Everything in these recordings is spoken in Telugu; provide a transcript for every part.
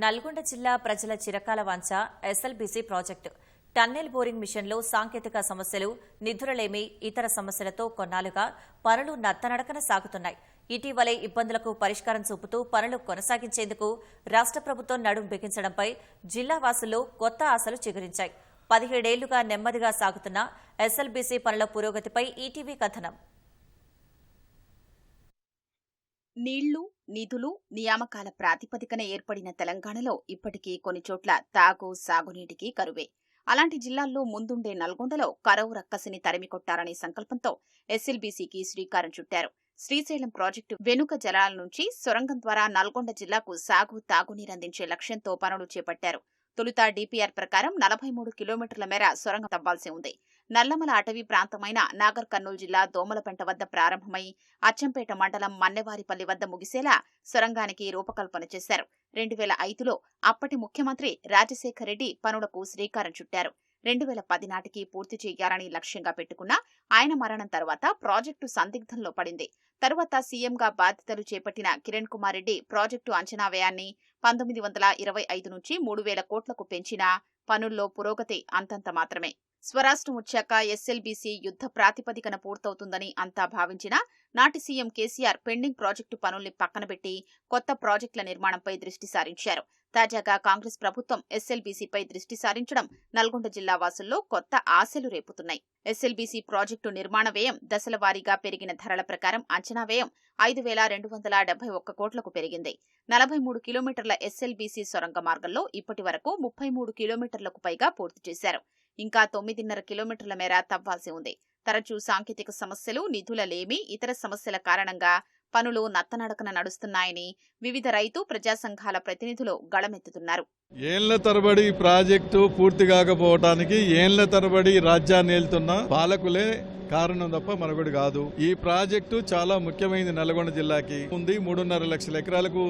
నల్గొండ జిల్లా ప్రజల చిరకాల వాంఛ ఎస్ఎల్బీసీ ప్రాజెక్టు. టన్నెల్ బోరింగ్ మిషన్లో సాంకేతిక సమస్యలు నిధులలేమి ఇతర సమస్యలతో కొన్నాళ్ళుగా పనులు నత్తనడకన సాగుతున్నాయి. ఇటీవలే ఇబ్బందులకు పరిష్కారం చూపుతూ పనులు కొనసాగించేందుకు రాష్ట్ర ప్రభుత్వం నడుం బిగించడంపై జిల్లా వాసుల్లో కొత్త ఆశలు చిగురించాయి. పదిహేడేళ్ళుగా నెమ్మదిగా సాగుతున్న ఎస్ఎల్బీసీ పనుల పురోగతిపై ఈటీవీ కథనం. నీళ్ళు నిధులు నియామకాల ప్రాతిపదికన ఏర్పడిన తెలంగాణలో ఇప్పటికీ కొన్ని చోట్ల తాగు సాగునీటికి కరువే. అలాంటి జిల్లాల్లో ముందుండే నల్గొండలో కరవు రక్కసిని తరిమికొట్టారనే సంకల్పంతో ఎస్ఎల్బీసీకి శ్రీకారం చుట్టారు. శ్రీశైలం ప్రాజెక్టు వెనుక జలాల నుంచి సొరంగం ద్వారా నల్గొండ జిల్లాకు సాగు తాగునీరందించే లక్ష్యంతో పనులు చేపట్టారు. తొలుత డిపిఆర్ ప్రకారం నలభై మూడు కిలోమీటర్ల మేర సొరంగం తవ్వాల్సి ఉంది. నల్లమల అటవీ ప్రాంతమైన నాగర్ కర్నూలు జిల్లా దోమలపెంట వద్ద ప్రారంభమై అచ్చంపేట మండలం మన్నెవారిపల్లి వద్ద ముగిసేలా సొరంగానికి రూపకల్పన చేశారు. రెండు వేల ఐదులో అప్పటి ముఖ్యమంత్రి రాజశేఖర రెడ్డి పనులకు శ్రీకారం చుట్టారు. రెండు వేల పది నాటికి పూర్తి చేయాలని లక్ష్యంగా పెట్టుకున్న ఆయన మరణం తర్వాత ప్రాజెక్టు సందిగ్ధంలో పడింది. తరువాత సీఎంగా బాధ్యతలు చేపట్టిన కిరణ్ కుమార్ రెడ్డి ప్రాజెక్టు అంచనా వ్యయాన్ని పంతొమ్మిది వందల ఇరవై ఐదు నుంచి మూడు వేల కోట్లకు పెంచినా పనుల్లో పురోగతి అంతంత మాత్రమే. స్వరాష్ట్రం వచ్చాక ఎస్ఎల్బీసీ యుద్ధ ప్రాతిపదికన పూర్తవుతుందని అంతా భావించిన నాటి సీఎం కేసీఆర్ పెండింగ్ ప్రాజెక్టు పనుల్ని పక్కనబెట్టి కొత్త ప్రాజెక్టుల నిర్మాణంపై దృష్టి సారించారు. తాజాగా కాంగ్రెస్ ప్రభుత్వం ఎస్ఎల్బీసీపై దృష్టి సారించడం నల్గొండ జిల్లా వాసుల్లో కొత్త ఆశలు రేపుతున్నాయి. ఎస్ఎల్బీసీ ప్రాజెక్టు నిర్మాణ వ్యయం దశల వారీగా పెరిగిన ధరల ప్రకారం అంచనా వ్యయం ఐదు వేల రెండు వందల డెబ్బై ఒక్క కోట్లకు పెరిగింది. నలభై మూడు కిలోమీటర్ల ఎస్ఎల్బీసీ సొరంగ మార్గంలో ఇప్పటి వరకు ముప్పై మూడు కిలోమీటర్లకు పైగా పూర్తి చేశారు. ఇంకా తొమ్మిదిన్నర కిలోమీటర్ల మేర తవ్వాల్సి ఉంది. తరచూ సాంకేతిక సమస్యలు నిధుల లేమి ఇతర సమస్యల కారణంగా పనులు నత్తనడకన నడుస్తున్నాయని వివిధ రైతు ప్రజా సంఘాల ప్రతినిధులు గళమెత్తుతున్నారు. ఏళ్ళ తరబడి ప్రాజెక్టు పూర్తి కాకపోవటానికి ఏళ్ళ తరబడి రాజ్యాన్ని ఏళ్తున్న పాలకులే కారణం తప్ప మరొకటి కాదు. ఈ ప్రాజెక్టు చాలా ముఖ్యమైనది నల్గొండ జిల్లాకి. ఉంది మూడున్నర లక్షల ఎకరాలకు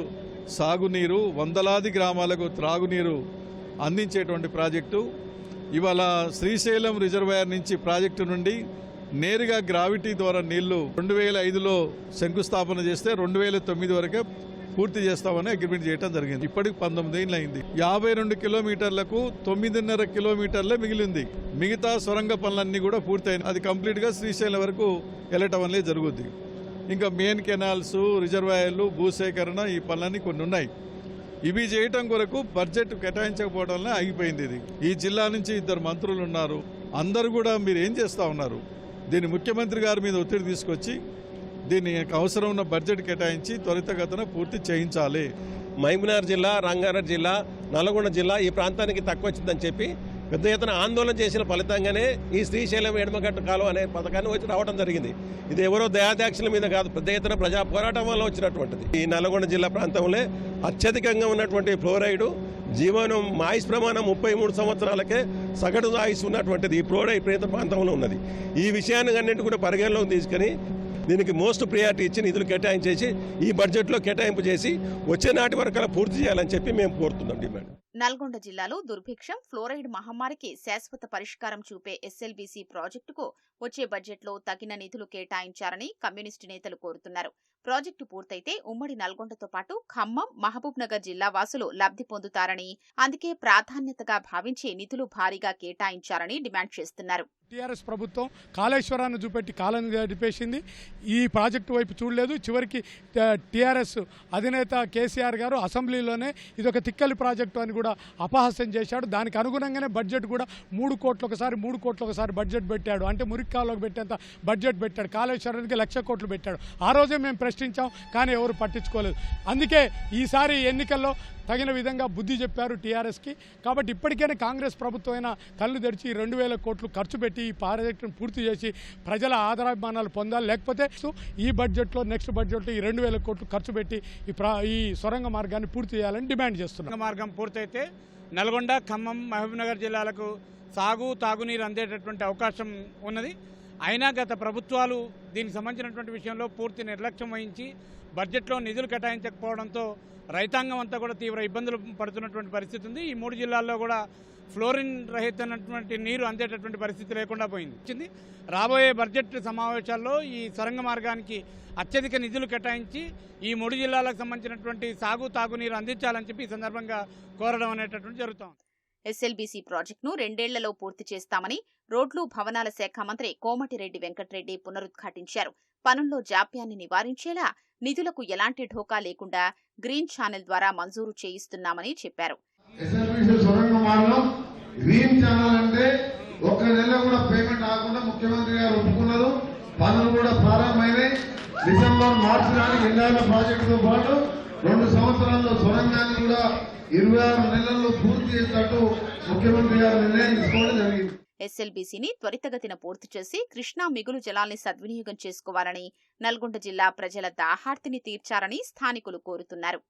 సాగునీరు వందలాది గ్రామాలకు త్రాగునీరు అందించేటువంటి ప్రాజెక్టు. ఇవాళ శ్రీశైలం రిజర్వాయర్ నుంచి ప్రాజెక్టు నుండి నేరుగా గ్రావిటీ ద్వారా నీళ్ళు రెండు వేల ఐదులో శంకుస్థాపన చేస్తే రెండు వేల తొమ్మిది వరకే పూర్తి చేస్తామని అగ్రిమెంట్ చేయడం జరిగింది. ఇప్పటికి పంతొమ్మిది ఏళ్ళు అయింది యాభై రెండు కిలోమీటర్లకు తొమ్మిదిన్నర కిలోమీటర్లే మిగిలింది. మిగతా సొరంగ పనులన్నీ కూడా పూర్తయినాయి. అది కంప్లీట్గా శ్రీశైలం వరకు వెళ్ళటం వల్లే జరుగుద్ది. ఇంకా మెయిన్ కెనాల్స్ రిజర్వాయర్లు భూసేకరణ ఈ పనులన్నీ కొన్ని ఉన్నాయి. ఇవి చేయటం కొరకు బడ్జెట్ కేటాయించకపోవడం వల్ల ఆగిపోయింది ఇది. ఈ జిల్లా నుంచి ఇద్దరు మంత్రులు ఉన్నారు. అందరూ కూడా మీరు ఏం చేస్తా ఉన్నారు? దీన్ని ముఖ్యమంత్రి గారి మీద ఒత్తిడి తీసుకొచ్చి దీన్ని అవసరం ఉన్న బడ్జెట్ కేటాయించి త్వరితగతన పూర్తి చేయించాలి. మహబూబ్నగర్ జిల్లా రంగారెడ్డి జిల్లా నల్గొండ జిల్లా ఈ ప్రాంతానికి తక్కువ వచ్చిందని చెప్పి పెద్ద ఎత్తున ఆందోళన చేసిన ఫలితంగానే ఈ శ్రీశైలం ఎడమగట్టు కాలం అనే పథకాన్ని వచ్చి రావడం జరిగింది. ఇది ఎవరో దయాదాక్షల మీద కాదు పెద్ద ఎత్తున ప్రజా పోరాటం వల్ల వచ్చినటువంటిది. ఈ నల్గొండ జిల్లా ప్రాంతంలో అత్యధికంగా ఉన్నటువంటి ఫ్లోరైడ్ జీవనం మాయిస్ ప్రమాణం ముప్పై మూడు సంవత్సరాలకే సగటు ఆయుస్ ఉన్నటువంటిది ఈ ఫ్లోరైడ్ ప్రాంత ప్రాంతంలో ఉన్నది. ఈ విషయాన్ని అన్నింటి కూడా పరిగణలోకి తీసుకొని దీనికి మోస్ట్ ప్రియారిటీ ఇచ్చి నిధులు కేటాయించేసి ఈ బడ్జెట్లో కేటాయింపు చేసి వచ్చే నాటి వరకు పూర్తి చేయాలని చెప్పి మేము కోరుతున్నాం డిమాండ్. నల్గొండ జిల్లాలో దుర్భిక్షం ఫ్లోరైడ్ మహమ్మారికి శాశ్వత పరిష్కారం చూపే ఎస్ఎల్బీసీ ప్రాజెక్టుకు వచ్చే బడ్జెట్లో తగిన నిధులు కేటాయించారని కమ్యూనిస్టు నేతలు కోరుతున్నారు. ప్రాజెక్టు పూర్తయితే ఉమ్మడి నల్గొండతో పాటు ఖమ్మం మహబూబ్ నగర్ జిల్లా వాసులు లబ్ధి పొందుతారని అందుకే ప్రాధాన్యతగా భావించి నిధులు భారీగా కేటాయించారని డిమాండ్ చేస్తున్నారు. టీఆర్ఎస్ ప్రభుత్వం కాళేశ్వరాన్ని చూపెట్టి కాలం గడిపేసింది. ఈ ప్రాజెక్టు వైపు చూడలేదు. చివరికి టీఆర్ఎస్ అధినేత కేసీఆర్ గారు అసెంబ్లీలోనే ఇదొక తిక్కలి ప్రాజెక్టు అని కూడా అపహాస్యం చేశాడు. దానికి అనుగుణంగానే బడ్జెట్ కూడా మూడు కోట్ల ఒకసారి మూడు కోట్ల ఒకసారి బడ్జెట్ పెట్టాడు. అంటే మురిక్కాలోకి పెట్టేంత బడ్జెట్ పెట్టాడు. కాళేశ్వరానికి లక్ష కోట్లు పెట్టాడు. ఆ రోజే మేము ప్రశ్నించాం కానీ ఎవరు పట్టించుకోలేదు. అందుకే ఈసారి ఎన్నికల్లో తగిన విధంగా బుద్ధి చెప్పారు టీఆర్ఎస్కి. కాబట్టి ఇప్పటికైనా కాంగ్రెస్ ప్రభుత్వం అయినా కళ్ళు తెరిచి రెండు వేల కోట్లు ఖర్చు పెట్టి ఈ ప్రాజెక్టును పూర్తి చేసి ప్రజల ఆదరాభిమానాలు పొందాలి. లేకపోతే ఈ బడ్జెట్లో నెక్స్ట్ బడ్జెట్లో ఈ రెండు వేల కోట్లు ఖర్చు పెట్టి ఈ ఈ సొరంగ మార్గాన్ని పూర్తి చేయాలని డిమాండ్ చేస్తున్నారు మార్గం పూర్తయితే నల్గొండ ఖమ్మం మహబూబ్నగర్ జిల్లాలకు సాగు తాగునీరు అందేటటువంటి అవకాశం ఉన్నది. అయినా గత ప్రభుత్వాలు దీనికి సంబంధించినటువంటి విషయంలో పూర్తి నిర్లక్ష్యం వహించి బడ్జెట్లో నిధులు కేటాయించకపోవడంతో రైతాంగం అంతా కూడా తీవ్ర ఇబ్బందులు పడుతున్నటువంటి పరిస్థితి ఉంది. ఈ మూడు జిల్లాల్లో కూడా ఫ్లోరిన్ రహితమైనటువంటి నీరు అందేటటువంటి పరిస్థితి లేకుండా పోయింది. వచ్చింది. రాబోయే బడ్జెట్ సమావేశాల్లో ఈ సొరంగ మార్గానికి అత్యధిక నిధులు కేటాయించి ఈ మూడు జిల్లాలకు సంబంధించినటువంటి సాగు తాగునీరు అందించాలని చెప్పి ఈ సందర్భంగా కోరడం అనేటటువంటి జరుగుతోంది. ఎస్ఎల్బీసీ ప్రాజెక్టును రెండేళ్ళలో పూర్తి చేస్తామని రోడ్లు భవనాల శాఖ మంత్రి కోమటిరెడ్డి వెంకటరెడ్డి పునరుద్ఘాటించారు. పనుల్లో జాప్యాన్ని నివారించేలా నిధులకు ఎలాంటి ఢోకా లేకుండా గ్రీన్ ఛానల్ ద్వారా మంజూరు చేయిస్తున్నామని చెప్పారు. గ్రీన్ ఛానల్ అంటే ఒక్క నెల కూడా పేమెంట్ ఆకుండా ముఖ్యమంత్రి గారు ఒప్పుకున్నారు. పనులు కూడా ప్రారంభమైనాయి. డిసెంబర్ మార్చి నాటికి ఎన్నేళ్ళ ప్రాజెక్టుతో పాటు రెండు సంవత్సరాల్లో సొరంగాన్ని కూడా ఇరవై ఆరు నెలల్లో పూర్తి చేసినట్టు ముఖ్యమంత్రి గారు నిర్ణయం తీసుకోవడం జరిగింది. ఎస్ఎల్బీసీని త్వరితగతిన పూర్తి చేసి కృష్ణా మిగులు జలాల్ని సద్వినియోగం చేసుకోవాలని నల్గొండ జిల్లా ప్రజల దాహార్తిని తీర్చారని స్థానికులు కోరుతున్నారు.